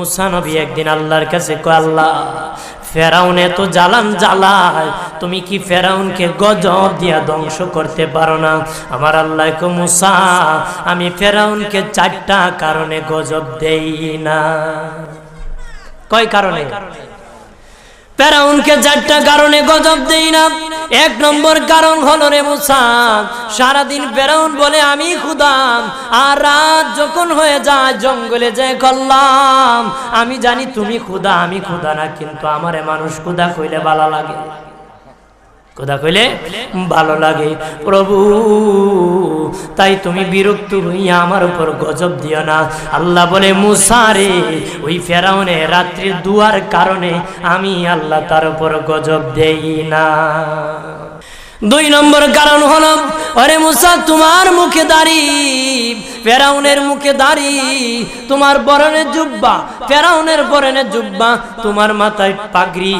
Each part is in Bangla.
মুসা নবী একদিন আল্লাহর কাছে কয়, আল্লাহ, ফেরাউন এত জ্বালান জ্বালায়, তুমি কি ফেরাউনকে গজব দিয়া ধ্বংস করতে পারো না? আমার আল্লাহ কো মুসা, আমি ফেরাউনকে চারটা কারণে গজব দেই না। কয় কারণে? ফেরাউনকে চারটা কারণে গজব দেই না। এক নম্বর কারণ হলো রে মুসা, সারাদিন বেরোন বলে, আমি খুদাম আর রাত যখন হয়ে যায়, জঙ্গলে যে করলাম। আমি জানি তুমি খুদা, আমি খুদা না, কিন্তু আমারে মানুষ খুদা কইলে ভালো লাগে। কোথা কইলে ভালো লাগে। প্রভু, তাই তুমি বিরক্ত হইয়া আমার উপর গজব দিও না। আল্লাহ বলে মুসারে ওই ফেরাউনে রাত্রির দুয়ার কারণে আমি আল্লাহ তার উপর গজব দেই না। দুই নম্বর কারণ হলো অরে মুসা, তোমার মুখে দাড়ি, ফেরাউনের মুখে দাড়ি, তোমার বরণে জুব্বা, ফেরাউনের বরণে জুব্বা, তোমার মাথায় পাগড়ি,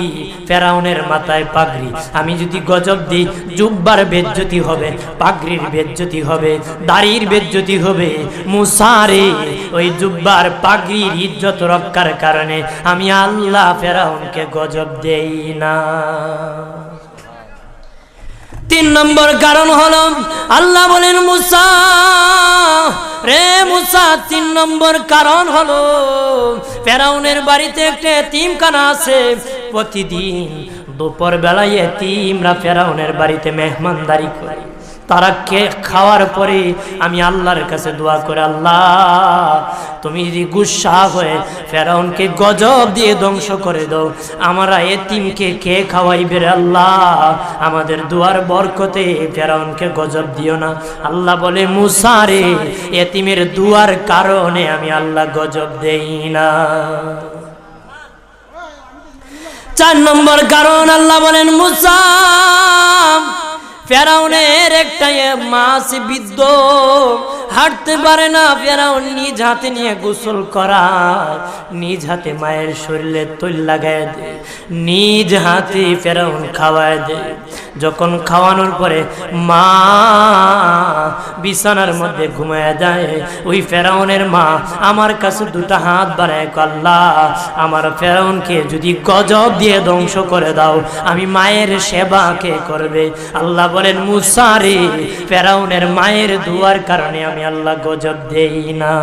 ফেরাউনের মাথায় পাগড়ি। আমি যদি গজব দিই, জুব্বার বেজ্জতি হবে, পাগড়ির বেজ্জতি হবে, দাড়ির বেজ্জতি হবে। মুসারে ওই জুব্বার পাগড়ির ইজ্জত রক্ষার কারণে আমি আল্লাহ ফেরাউনকে গজব দেই না। তিন নম্বর কারণ হলো আল্লাহ বলেন মুসা রে মুসা, তিন নম্বর কারণ হলো ফেরাউনের বাড়িতে একটা তিমখানা আছে। প্রতিদিন দুপুর বেলায় এতিমরা ফেরাউনের বাড়িতে মেহমানদারি করে। তারা কে খাওয়ার পরে আমি আল্লাহর কাছে দোয়া করে, আল্লাহ, তুমি যদি গুসা হয়ে ফেরাউনকে গজব দিয়ে ধ্বংস করে দাও, আমরা এতিমকে কে খাওয়াইবে আল্লাহ? আমাদের দুয়ার বরকতে ফেরাউনকে গজব দিও না। আল্লাহ বলে মুসারে এতিমের দুয়ার কারণে আমি আল্লাহ গজব দেই না। চার নম্বর কারণ আল্লাহ বলেন, মুসা, ফেরাউনের একটাই মাছ বিদ্য হাঁটতে পারে না ফেরাউন নিজ হাতে নিয়ে গোসল করায় নিজ হাতে মায়ের শরীরে তৈল লাগায় দেয় নিজ হাতে ফেরাউন খাওয়ায় দেয় যখন খাওয়ানোর পরে মা বিছানার মধ্যে ঘুমায় যায় ওই ফেরাউনের মা আমার কাছে দুটা হাত বাড়ায় আল্লাহ, আমার ফেরাউনকে যদি গজব দিয়ে ধ্বংস করে দাও, আমি মায়ের সেবা কে করবে? আল্লাহ বলেন মুসারে ফেরাউনের মায়ের দুয়ার কারণে আমি আল্লাহ গজব দেই না।